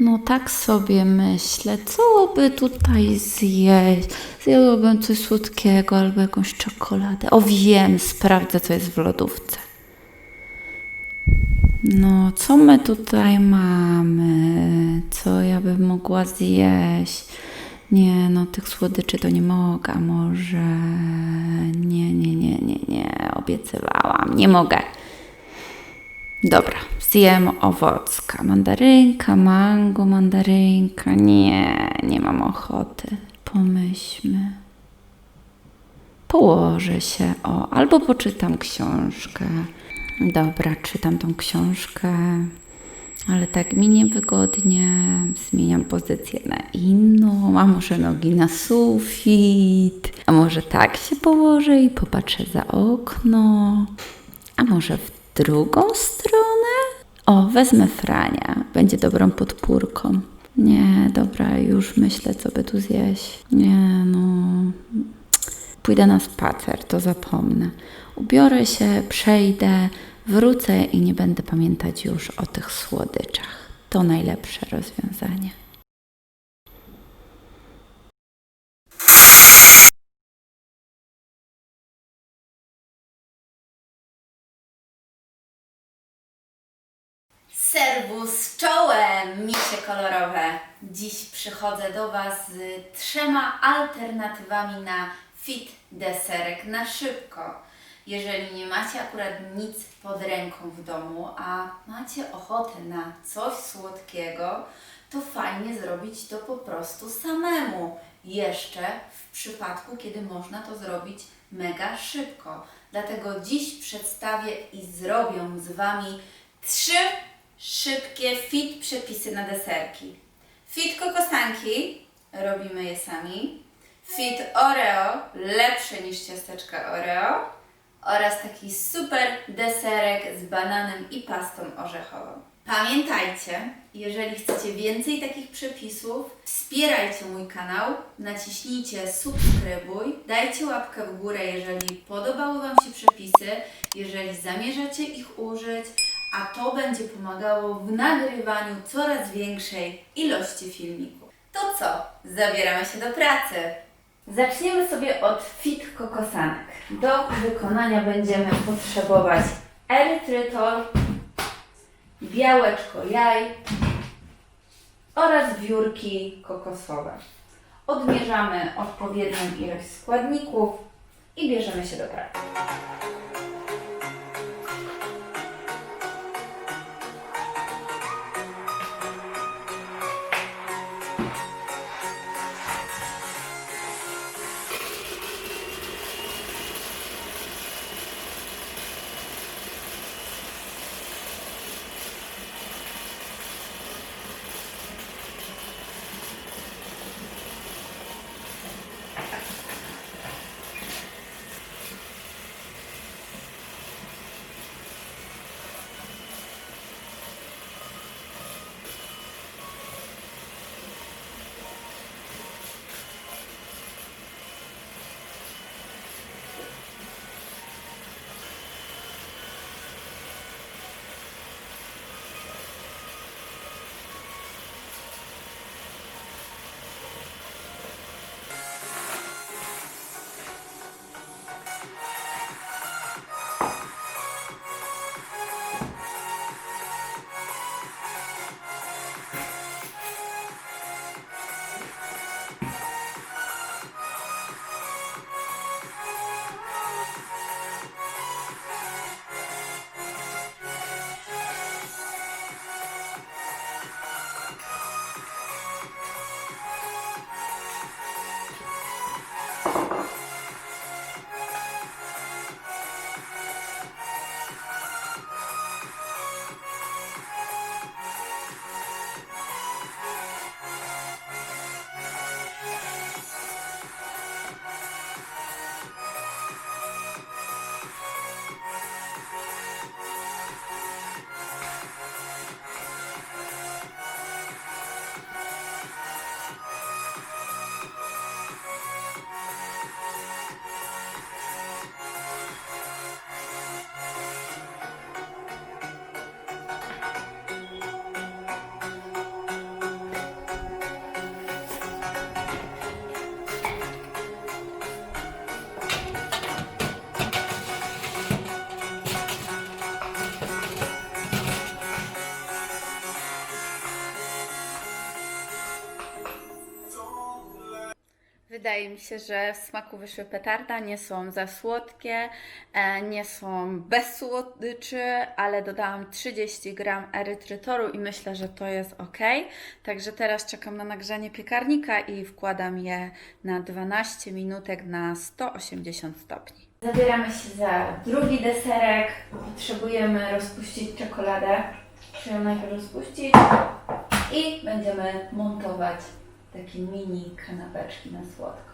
No tak sobie myślę, co by tutaj zjeść? Zjadłabym coś słodkiego albo jakąś czekoladę. O wiem, sprawdzę co jest w lodówce. No, co my tutaj mamy? Co ja bym mogła zjeść? Nie, no tych słodyczy to nie mogę, może... Nie, nie, nie, nie, nie, obiecywałam, nie mogę. Dobra, zjem owocka. Mandarynka, mango, mandarynka. Nie, nie mam ochoty. Pomyślmy. Położę się, o, albo poczytam książkę. Dobra, czytam tą książkę, ale tak mi niewygodnie. Zmieniam pozycję na inną, a może nogi na sufit, a może tak się położę i popatrzę za okno, a może w drugą stronę? O, wezmę Frania, będzie dobrą podpórką. Nie, dobra, już myślę, co by tu zjeść. Nie, no, Pójdę na spacer, to zapomnę. Ubiorę się, przejdę, wrócę i nie będę pamiętać już o tych słodyczach. To najlepsze rozwiązanie. Serwus czołem, misie kolorowe. Dziś przychodzę do Was z trzema alternatywami na fit deserek na szybko. Jeżeli nie macie akurat nic pod ręką w domu, a macie ochotę na coś słodkiego, to fajnie zrobić to po prostu samemu. Jeszcze w przypadku, kiedy można to zrobić mega szybko. Dlatego dziś przedstawię i zrobię z Wami trzy szybkie fit przepisy na deserki. Fit kokosanki, robimy je sami. Fit Oreo, lepsze niż ciasteczka Oreo. Oraz taki super deserek z bananem i pastą orzechową. Pamiętajcie, jeżeli chcecie więcej takich przepisów, wspierajcie mój kanał, naciśnijcie subskrybuj, dajcie łapkę w górę, jeżeli podobały Wam się przepisy, jeżeli zamierzacie ich użyć, a to będzie pomagało w nagrywaniu coraz większej ilości filmików. To co? Zabieramy się do pracy. Zaczniemy sobie od fit kokosanek. Do wykonania będziemy potrzebować erytrytol, białeczko jaj oraz wiórki kokosowe. Odmierzamy odpowiednią ilość składników i bierzemy się do pracy. Wydaje mi się, że w smaku wyszły petarda, nie są za słodkie, e, nie są bez słodyczy, ale dodałam 30 gram erytrytoru i myślę, że to jest ok. Także teraz czekam na nagrzanie piekarnika i wkładam je na 12 minutek na 180 stopni. Zabieramy się za drugi deserek. Potrzebujemy rozpuścić czekoladę. Trzeba ją najpierw rozpuścić i będziemy montować takie mini kanapeczki na słodko.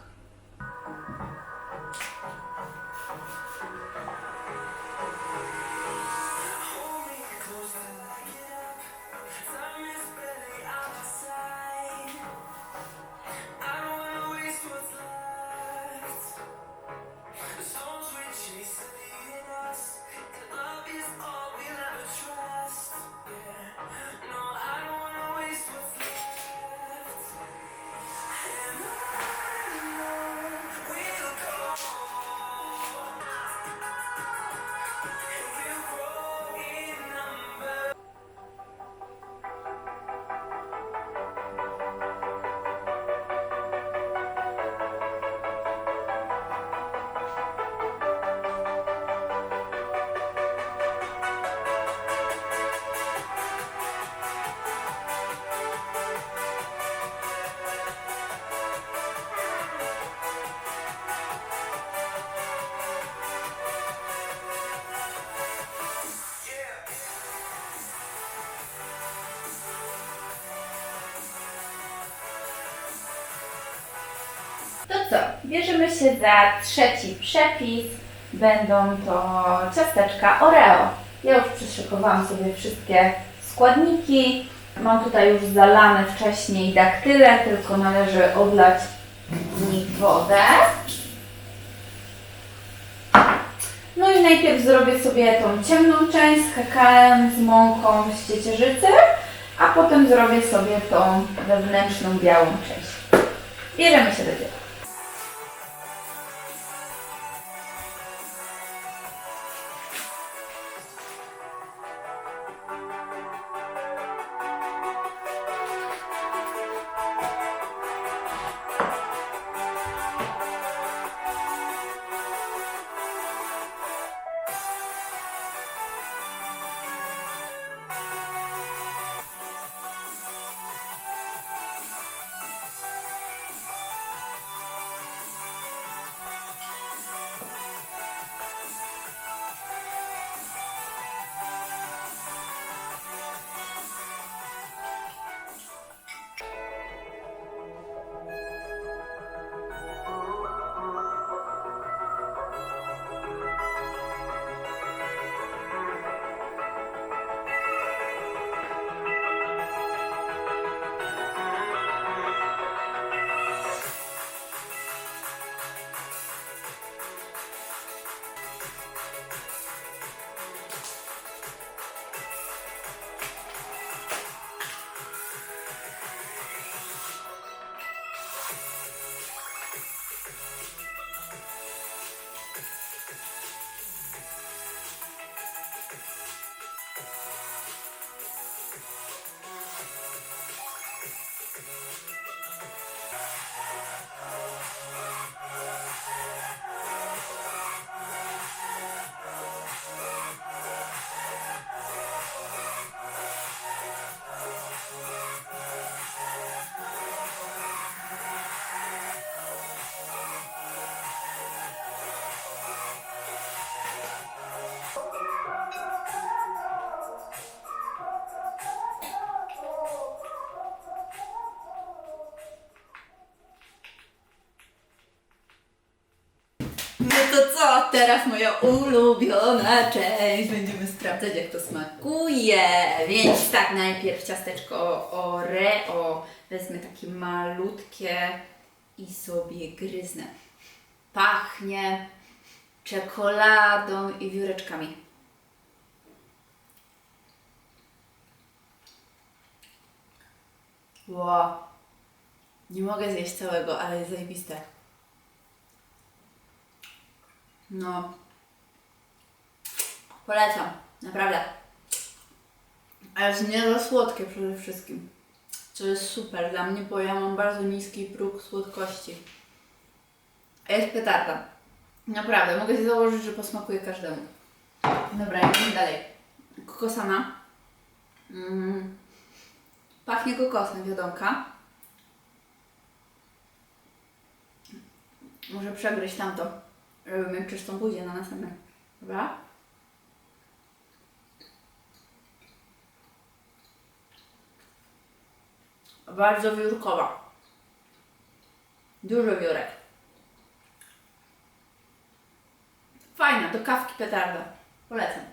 Bierzemy się za trzeci przepis. Będą to ciasteczka Oreo. Ja już przyszykowałam sobie wszystkie składniki. Mam tutaj już zalane wcześniej daktyle, tylko należy odlać w nich wodę. No i najpierw zrobię sobie tą ciemną część z kakałem, z mąką z ciecierzycy, a potem zrobię sobie tą wewnętrzną białą część. Bierzemy się do dzieła. To co? Teraz moja ulubiona część. Będziemy sprawdzać, jak to smakuje. Więc tak, najpierw ciasteczko Oreo. Wezmę takie malutkie i sobie gryznę. Pachnie czekoladą i wióreczkami. Wow. Nie mogę zjeść całego, ale jest zajebiste. No. Polecam, naprawdę. Ale jest nie za słodkie przede wszystkim. Co jest super dla mnie, bo ja mam bardzo niski próg słodkości. A jest petarda. Naprawdę, mogę się założyć, że posmakuje każdemu. Dobra, idziemy dalej. Kokosana. Mm. Pachnie kokosem, wiadomka. Muszę przegryźć tamto, mieć czystą buzię na następne. Dobra? Bardzo wiórkowa. Dużo wiórek. Fajna, do kawki petarda. Polecam.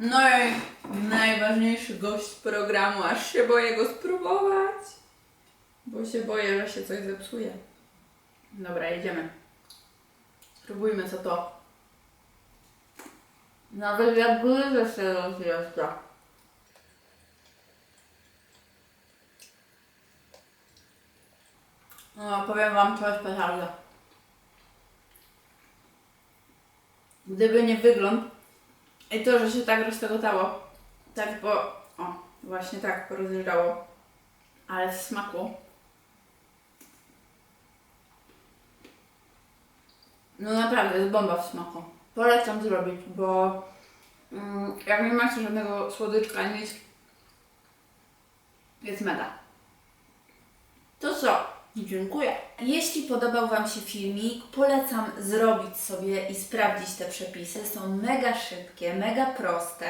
No i najważniejszy gość programu, aż się boję go spróbować. Bo się boję, że się coś zepsuje. Dobra, jedziemy. Spróbujmy co to. Nawet jak gryzę się rozjeżdża. No, powiem Wam, jest petarda. Gdyby nie wygląd i to, że się tak roztegotało, tak bo, o, właśnie tak porozjeżdżało, ale w smaku. No naprawdę, jest bomba w smaku. Polecam zrobić, bo mm, jak nie macie żadnego słodyczka, nic, jest mega. To co? Dziękuję. Jeśli podobał Wam się filmik, polecam zrobić sobie i sprawdzić te przepisy. Są mega szybkie, mega proste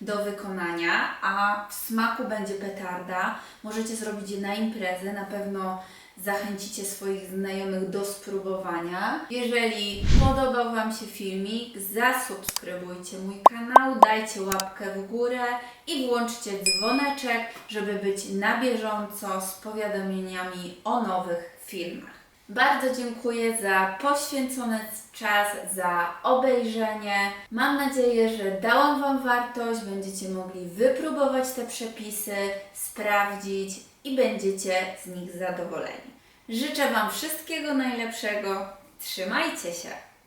do wykonania, a w smaku będzie petarda. Możecie zrobić je na imprezę, na pewno zachęcicie swoich znajomych do spróbowania. Jeżeli podobał Wam się filmik, zasubskrybujcie mój kanał, dajcie łapkę w górę i włączcie dzwoneczek, żeby być na bieżąco z powiadomieniami o nowych filmach. Bardzo dziękuję za poświęcony czas, za obejrzenie. Mam nadzieję, że dałam Wam wartość, będziecie mogli wypróbować te przepisy, sprawdzić i będziecie z nich zadowoleni. Życzę Wam wszystkiego najlepszego. Trzymajcie się!